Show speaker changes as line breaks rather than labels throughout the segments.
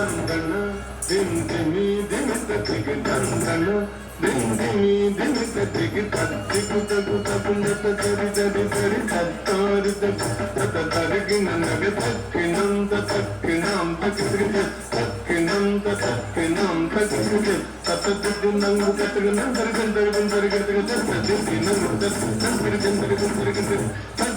జగదందన దిందిని దిమిత జగదందన దిందిని దిమిత జగద్ దిగుతగు తపుండత తరి తరి తరి తత్తారిత తత తరిగిన నగ తక్కినంత తక్కినాం తగిసిగ తక్కినంత తక్కినాం తగిసిగ తత దిగ్గు నంగు తరిగిన తరిగిన తరిగిన తరిగిన తరిగిన తరిగిన తరిగిన తరిగిన తరిగిన తరిగిన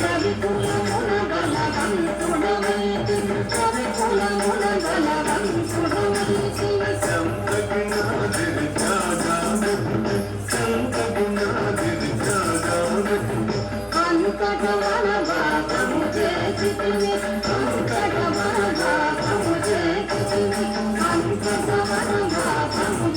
కవి కులమున బలవంతుడవైతిని కవి కులమున బలవంతుడవైతిని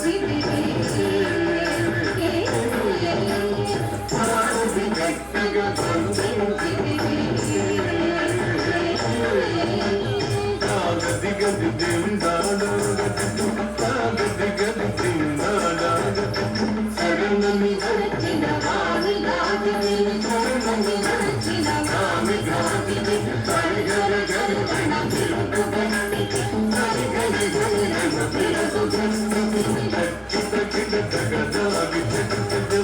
TV.
தன் தன் தன் தன் தன்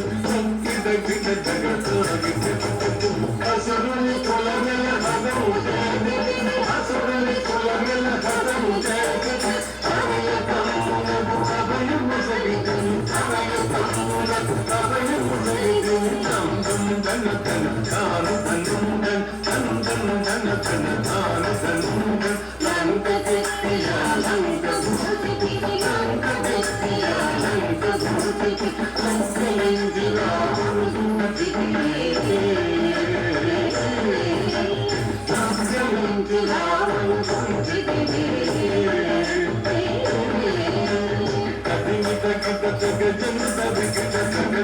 தன் தன் தன் தன்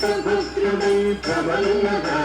సమభద్రమై ప్రబల్లదా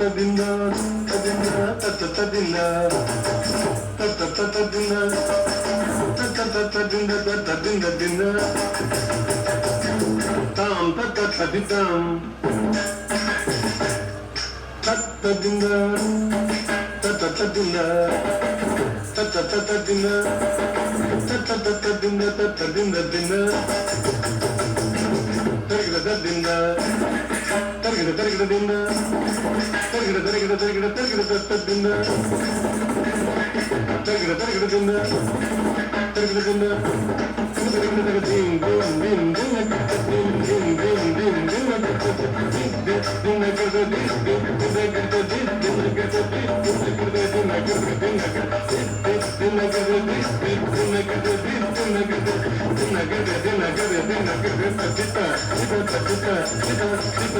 తదిందా తదిందా తదిందా తదిందా Tam ta ta ta di tam Ta ta di na Ta ta ta di na Ta ta ta ta di na Ta ta ta ta di na ta ta di na di na Ta ta ta di na தருகிட தருகிட தின்ன தருகிட தருகிட தருகிட தருகிட தத்த தின்ன தருகிட தருகிட தின்ன தருகிட தின்ன தருகிட தருகிட தின் தின் தின் தின் தின் தின் தின் தின் தின் தின்ன தின்ன தின்ன தின்ன